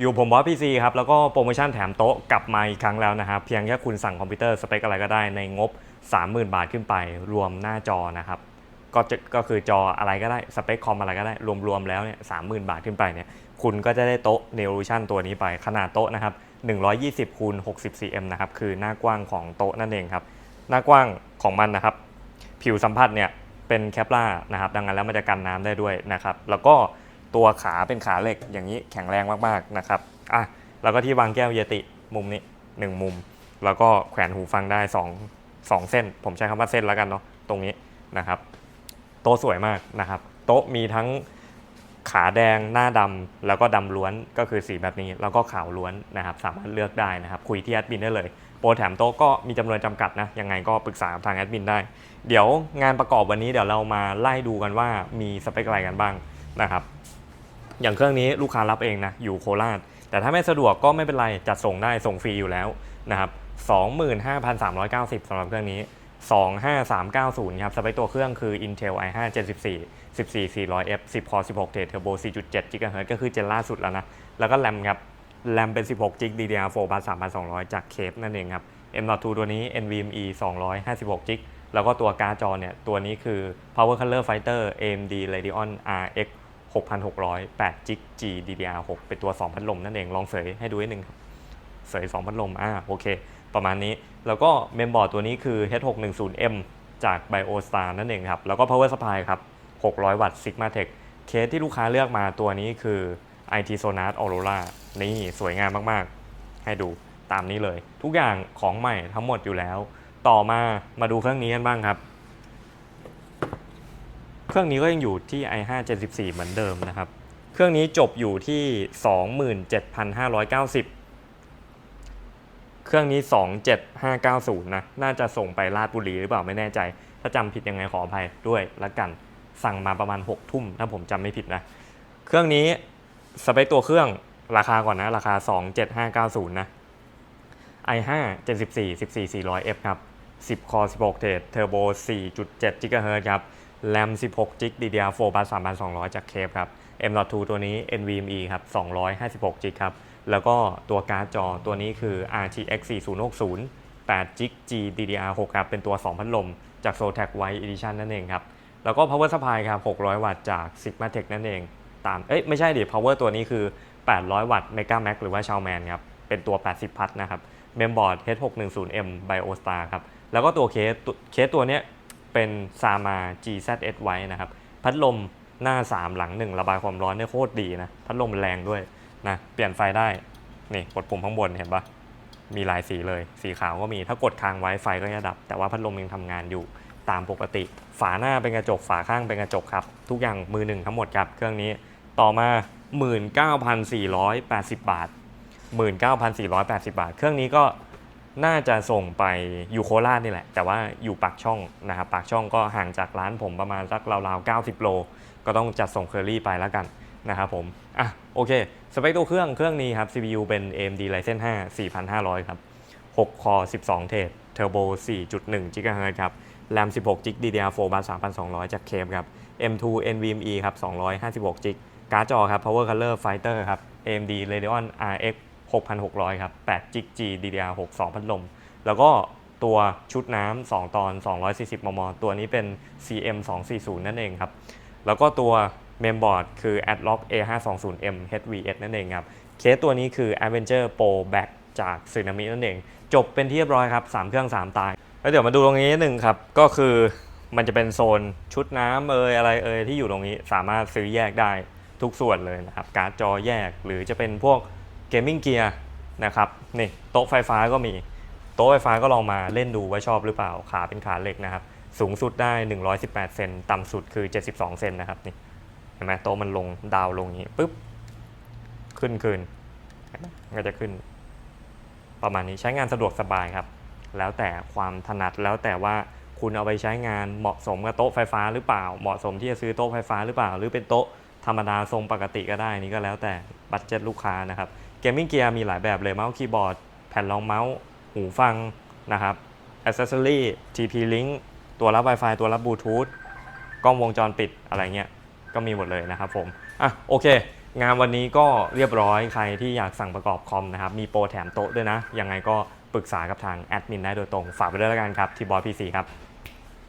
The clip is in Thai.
อยู่ผมบอสพีซีครับ แล้วก็โปรโมชั่นแถมโต๊ะกลับมาอีกครั้งแล้วนะครับ เพียงแค่คุณสั่งคอมพิวเตอร์สเปคอะไรก็ได้ในงบ 30,000 บาทขึ้นไป รวมหน้าจอนะครับ ก็จะก็คือจออะไรก็ได้สเปคคอมอะไรก็ได้ รวมๆแล้วเนี่ยสามหมื่นบาทขึ้นไปเนี่ยคุณก็จะได้โต๊ะ n e o l u t i o n ตัวนี้ไปขนาดโต๊ะนะครับ120คูณ60 cm นะครับคือหน้ากว้างของโต๊ะนั่นเองครับหน้ากว้างของมันนะครับ ผิวสัมผัสเนี่ยเป็นแคปล่านะครับ ดังนั้นแล้วมันจะกันน้ำได้ด้วยนะครับ แล้วก็ ตัวขาเป็นขาเหล็กอย่างนี้แข็งแรงมากๆนะครับอะแล้วก็ที่วางแก้วเยติมุมนี้ 1 มุม แล้วก็แขวนหูฟังได้ 2 2 เส้น ผมใช้คำว่าเส้นแล้วกันเนาะตรงนี้นะครับ โต๊ะสวยมากนะครับ โต๊ะมีทั้งขาแดงหน้าดำแล้วก็ดำล้วนก็คือสีแบบนี้ แล้วก็ขาวล้วนนะครับ สามารถเลือกได้นะครับ คุยที่แอดมินได้เลยโปรแถมโต๊ะก็มีจำนวนจำกัดนะยังไงก็ปรึกษาทางแอดมินได้ เดี๋ยวงานประกอบวันนี้เดี๋ยวเรามาไล่ดูกันว่ามีสเปคอะไรกันบ้างนะครับ อย่างเครื่องนี้ลูกค้ารับเองนะอยู่โคราช แต่ถ้าไม่สะดวกก็ไม่เป็นไรจัดส่งได้ส่งฟรีอยู่แล้วนะครับ25,390สำหรับเครื่องนี้ 25390ครับสเปคตัวเครื่องคือ Intel i5 74 14400F 10 core 16 thread turbo 4.7 GHz ก็คือเจนล่าสุดแล้วนะ แล้วก็แรมครับแรมเป็น 16 GB DDR4 bus 3200 จากเคปนั่นเองครับ M.2 ตัวนี้ NVMe 256 GB แล้วก็ตัวการ์ดจอเนี่ย ตัวนี้คือ Power Color Fighter AMD Radeon RX 6600 8 GB GDDR6 เป็นตัว 2 พัดลมนั่นเอง ลองเสยให้ดูนิดนึงครับ เสย 2 พัดลม อ่า โอเค ประมาณนี้ แล้วก็เมมบอร์ดตัวนี้คือ H610M จาก BioStar นั่นเองครับ แล้วก็ Power Supply ครับ 600 วัตต์ Sigma Tech เคสที่ลูกค้าเลือกมาตัวนี้คือ IT Sonar Aurora นี่ สวยงามมาก ๆ ให้ดูตามนี้เลย ทุกอย่างของใหม่ทั้งหมดอยู่แล้ว ต่อมา มาดูเครื่องนี้กันบ้างครับ เครื่องนี้ก็ยังอยู่ที่ i5 74 เหมือนเดิมนะครับ เครื่องนี้จบอยู่ที่ 27,590 เครื่องนี้ 27590 นะ น่าจะส่งไปลาดบุรีหรือเปล่าไม่แน่ใจ ถ้าจำผิดยังไงขออภัยด้วยละกัน สั่งมาประมาณ 6 ทุ่มถ้าผมจำไม่ผิดนะ เครื่องนี้สเปคตัวเครื่องราคาก่อนนะ ราคา 27590 นะ i5 74 14400F ครับ 10 core 16 thread turbo 4.7 GHz ครับ RAM 16 GB DDR4 bus 3200 จากเคปครับ M.2 ตัวนี้ NVMe ครับ 256 GB ครับ แล้วก็ตัวการ์ดจอตัวนี้คือ RTX 4060 8 GB GDDR6 ครับ เป็นตัว 2 พัดลม จาก Zotac White Edition นั่นเองครับ แล้วก็ Power Supply ครับ 600 วัตต์จาก Sigma Tech นั่นเอง ตาม เอ้ย ไม่ใช่ดิ Power ตัวนี้คือ 800 วัตต์ Mega Max หรือว่า Xiaoman ครับ เป็นตัว 80 พัทนะครับ Mainboard H610M BioStar ครับ แล้วก็ตัวเคสตัวเคสตัวเนี้ย เป็น Sama GZS ไว้นะครับ พัดลมหน้า 3 หลัง 1 ระบายความร้อนได้โคตรดีนะ พัดลมแรงด้วยนะ เปลี่ยนไฟได้ นี่กดปุ่มข้างบนเห็นปะมีหลายสีเลย สีขาวก็มี ถ้ากดค้างไว้ไฟก็จะดับ แต่ว่าพัดลมยังทำงานอยู่ตามปกติ ฝาหน้าเป็นกระจก ฝาข้างเป็นกระจกครับ ทุกอย่างมือหนึ่งทั้งหมดครับ เครื่องนี้ ต่อมา 19,480 บาท 19,480 บาท เครื่องนี้ก็ น่าจะส่งไปอยู่โคราชนี่แหละ แต่ว่าอยู่ปากช่องนะครับปากช่องก็ห่างจากร้านผมประมาณสักราวๆ 90 โล ก็ต้องจัดส่งเคอรี่ไปแล้วกันนะครับผม อะโอเค สเปคตัวเครื่องเครื่องนี้ครับ CPU เป็น AMD Ryzen 5 4500 ครับ 6 คอ 12 เทรด Turbo 4.1 GHz ครับ RAM 16 GB DDR4 bus 3200 จากเคปครับ M2 NVMe ครับ 256 GB การ์ดจอครับ Power Color Fighter ครับ AMD Radeon RX 6600 ครับ8 g GDDR6 2 พัดลม แล้วก็ตัวชุดน้ำ2 ตอน 240 มม ตัวนี้เป็น CM 240นั่นเองครับ แล้วก็ตัวเมมบอร์ดคือ Adlock A520M HVS นั่นเองครับ เคสตัวนี้คือ Avenger Pro Back จากซึนามินั่นเอง จบเป็นที่เรียบร้อยครับ 3 เครื่อง 3 ตาย แล้วเดี๋ยวมาดูตรงนี้นิดนึงครับ ก็คือมันจะเป็นโซนชุดน้ำเอยอะไรเอยที่อยู่ตรงนี้สามารถซื้อแยกได้ทุกส่วนเลยนะครับ การ์ดจอแยกหรือจะเป็นพวก เกมมิ่งเกียร์นะครับนี่โต๊ะไฟฟ้าก็มี โต๊ะไฟฟ้าก็ลองมาเล่นดูว่าชอบหรือเปล่าขาเป็นขาเหล็กนะครับ สูงสุดได้ 118 เซนต่ำสุดคือ 72 เซนนะครับนี่เห็นไหมโต๊ะมันลงดาวลงอย่างนี้ปุ๊บขึ้นคืนเห็นไหมมันก็จะขึ้น ประมาณนี้ใช้งานสะดวกสบายครับ แล้วแต่ความถนัดแล้วแต่ว่าคุณเอาไปใช้งานเหมาะสมกับโต๊ะไฟฟ้าหรือเปล่า เหมาะสมที่จะซื้อโต๊ะไฟฟ้าหรือเปล่า หรือเป็นโต๊ะธรรมดาทรงปกติก็ได้นี่ก็แล้วแต่บัตเจ็ตลูกค้านะครับ เกมมิ่งเกียร์มีหลายแบบเลยเมาส์คีย์บอร์ดแผ่นรองเมาส์หูฟังนะครับอ c เซสซอรี่ TP Link ตัวรับ Wi-Fi ตัวรับบลูทูธกล้องวงจรปิดอะไรเงี้ยก็มีหมดเลยนะครับผมอะโอเค งานวันนี้ก็เรียบร้อยใครที่อยากสั่งประกอบคอมนะครับ มีโปรแถมโต๊ะด้วยนะ ยังไงก็ปรึกษากับทางแอดมินได้โดยตรง ฝากไปด้วยแล้วกันครับที่บอสพีซีครับ